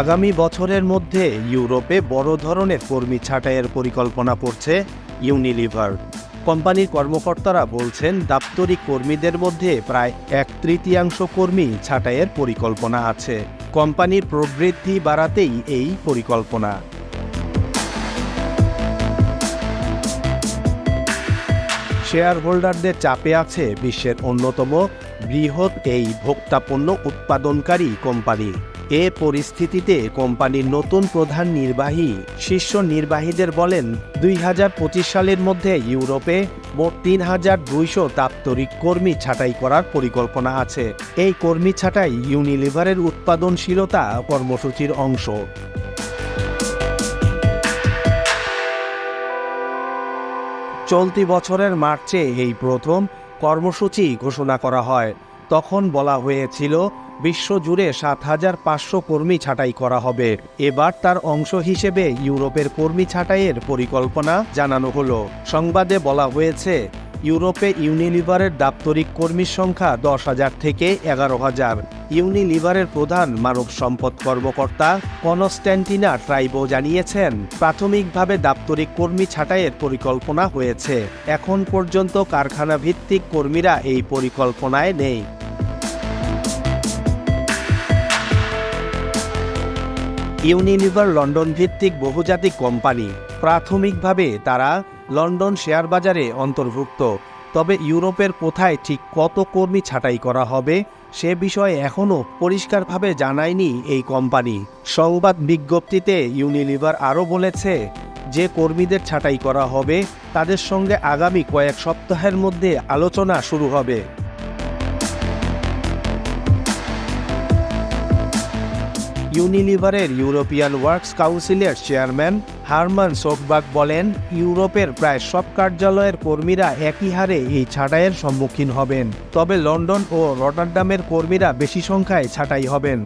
আগামী বছরের মধ্যে ইউরোপে বড় ধরনের কর্মী ছাঁটাইয়ের পরিকল্পনা করছে ইউনিলিভার। কোম্পানির কর্মকর্তারা বলছেন, দাপ্তরিক কর্মীদের মধ্যে প্রায় এক তৃতীয়াংশ কর্মী ছাঁটাইয়ের পরিকল্পনা আছে। কোম্পানির প্রবৃদ্ধি বাড়াতেই এই পরিকল্পনা। শেয়ার হোল্ডারদের চাপে আছে বিশ্বের অন্যতম বৃহৎ এই ভোক্তাপণ্য উৎপাদনকারী কোম্পানি। এ পরিস্থিতিতে কোম্পানির নতুন প্রধান নির্বাহী শীর্ষ নির্বাহীদের বলেন, দুই হাজার পঁচিশ সালের মধ্যে ইউরোপে মোট তিন হাজার দুইশো দাপ্তরিক কর্মী ছাঁটাই করার পরিকল্পনা আছে। এই কর্মী ছাঁটাই ইউনিলিভারের উৎপাদনশীলতা কর্মসূচির অংশ। চলতি বছরের মার্চে এই প্রথম কর্মসূচি ঘোষণা করা হয়। তখন বলা হয়েছিল বিশ্বজুড়ে সাত হাজার পাঁচশো কর্মী ছাঁটাই করা হবে। এবার তার অংশ হিসেবে ইউরোপের কর্মী ছাঁটাইয়ের পরিকল্পনা জানানো হলো। সংবাদে বলা হয়েছে, ইউরোপে ইউনিলিভারের দাপ্তরিক কর্মীর সংখ্যা দশ হাজার থেকে এগারো হাজার। ইউনিলিভারের প্রধান মানব সম্পদ কর্মকর্তা কনস্ট্যান্টিনা ট্রাইবো জানিয়েছেন, প্রাথমিকভাবে দাপ্তরিক কর্মী ছাঁটাইয়ের পরিকল্পনা হয়েছে। এখন পর্যন্ত কারখানা ভিত্তিক কর্মীরা এই পরিকল্পনায় নেই। ইউনিলিভার লন্ডন ভিত্তিক বহুজাতিক কোম্পানি। প্রাথমিকভাবে তারা লন্ডন শেয়ার বাজারে অন্তর্ভুক্ত। তবে ইউরোপের কোথায় ঠিক কত কর্মী ছাঁটাই করা হবে, সে বিষয়ে এখনও পরিষ্কারভাবে জানায়নি এই কোম্পানি। সংবাদ বিজ্ঞপ্তিতে ইউনিলিভার আরও বলেছে, যে কর্মীদের ছাঁটাই করা হবে, তাদের সঙ্গে আগামী কয়েক সপ্তাহের মধ্যে আলোচনা শুরু হবে। ইউনিলিভারের ইউরোপিয়ান ওয়ার্কস কাউন্সিলের চেয়ারম্যান হারমান সোকবাক বলেন, ইউরোপের প্রায় সব কার্যালয়ের কর্মীরা একই হারে এই ছাঁটাইয়ের সম্মুখীন হবেন। তবে লন্ডন ও রটারডামের কর্মীরা বেশি সংখ্যায় ছাঁটাই হবেন।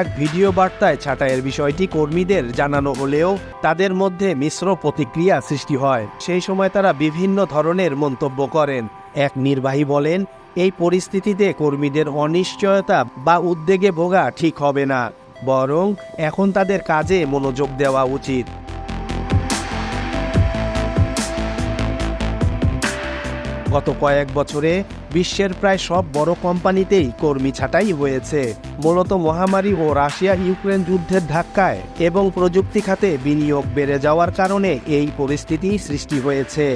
এক ভিডিও বার্তায় ছাঁটাইয়ের বিষয়টি কর্মীদের জানানো হলেও তাদের মধ্যে মিশ্র প্রতিক্রিয়া সৃষ্টি হয়। সেই সময় তারা বিভিন্ন ধরনের মন্তব্য করেন। এক নির্বাহী বলেন, এই পরিস্থিতিতে কর্মীদের অনিশ্চয়তা বা উদ্বেগে ভোগা ঠিক হবে না। বরং এখন তাদের কাজে মনোযোগ দেওয়া উচিত। গত কয়েক বছরে বিশ্বের প্রায় সব বড় কোম্পানিতেই কর্মী ছাঁটাই হয়েছে। মূলত মহামারী ও রাশিয়া ইউক্রেন যুদ্ধের ধাক্কায় এবং প্রযুক্তি খাতে বিনিয়োগ বেড়ে যাওয়ার কারণে এই পরিস্থিতি সৃষ্টি হয়েছে।